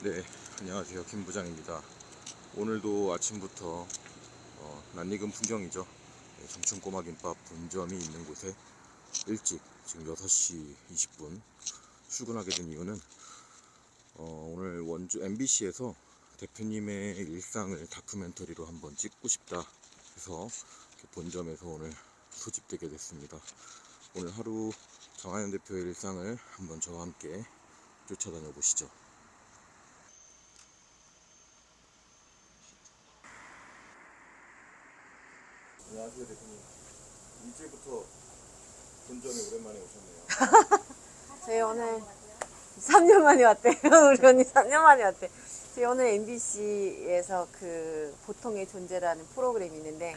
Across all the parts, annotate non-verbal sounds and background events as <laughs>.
네, 안녕하세요. 김 부장입니다. 오늘도 아침부터 어, 낯익은 풍경이죠. 네, 청춘 꼬마 김밥 분점이 있는 곳에 일찍 지금 6시 20분 출근하게 된 이유는 어, 오늘 원주 MBC에서 대표님의 일상을 다큐멘터리로 한번 찍고 싶다 해서 본점에서 오늘 소집되게 됐습니다. 오늘 하루 정하연 대표의 일상을 한번 저와 함께 쫓아다녀 보시죠. 안녕하세요 대표님. 일주일부터 본점에 오랜만에 오셨네요. <laughs> 저희 오늘 3년 만에 왔대요. <laughs> 우리 언니 3년 만에 왔대. 저희 오늘 MBC에서 그 보통의 존재라는 프로그램이 있는데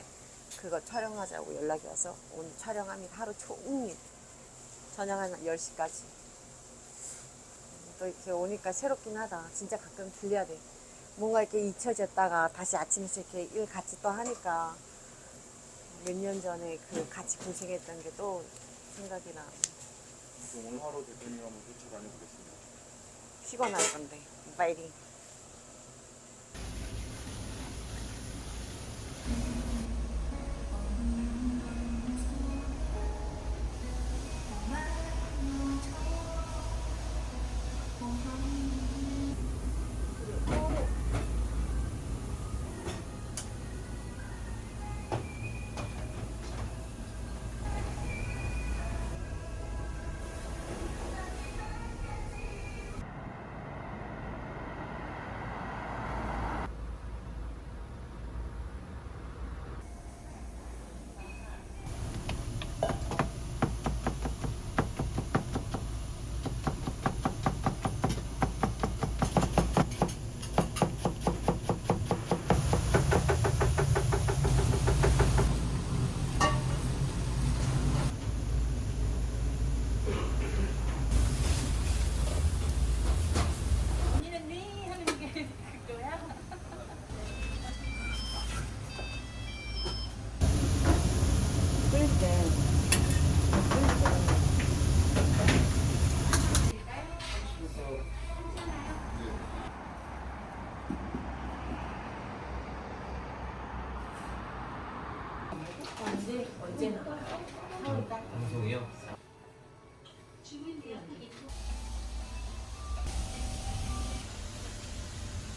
그거 촬영하자고 연락이 와서 오늘 촬영합니다. 하루 종일. 저녁 한 10시까지. 또 이렇게 오니까 새롭긴 하다. 진짜 가끔 들려야 돼. 뭔가 이렇게 잊혀졌다가 다시 아침에 이렇게 일 같이 또 하니까 몇 년 전에 그 같이 고생했던 게 또 생각이 나. 오늘 하루 대표님 한번 쫓아다녀 보겠습니다. 피곤할 건데 빨리 언제 언제 나와? 방송이요?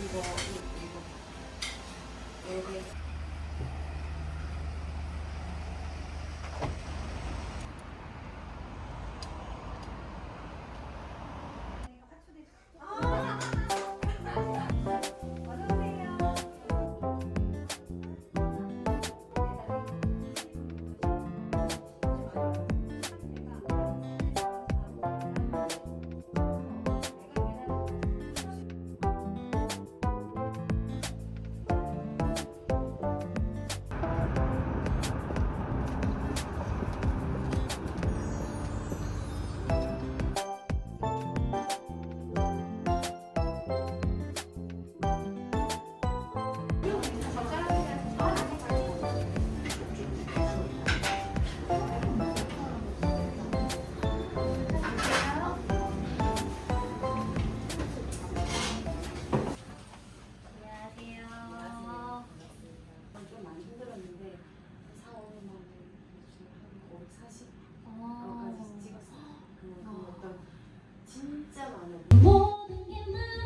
이거 이거 이거 모든 게 나.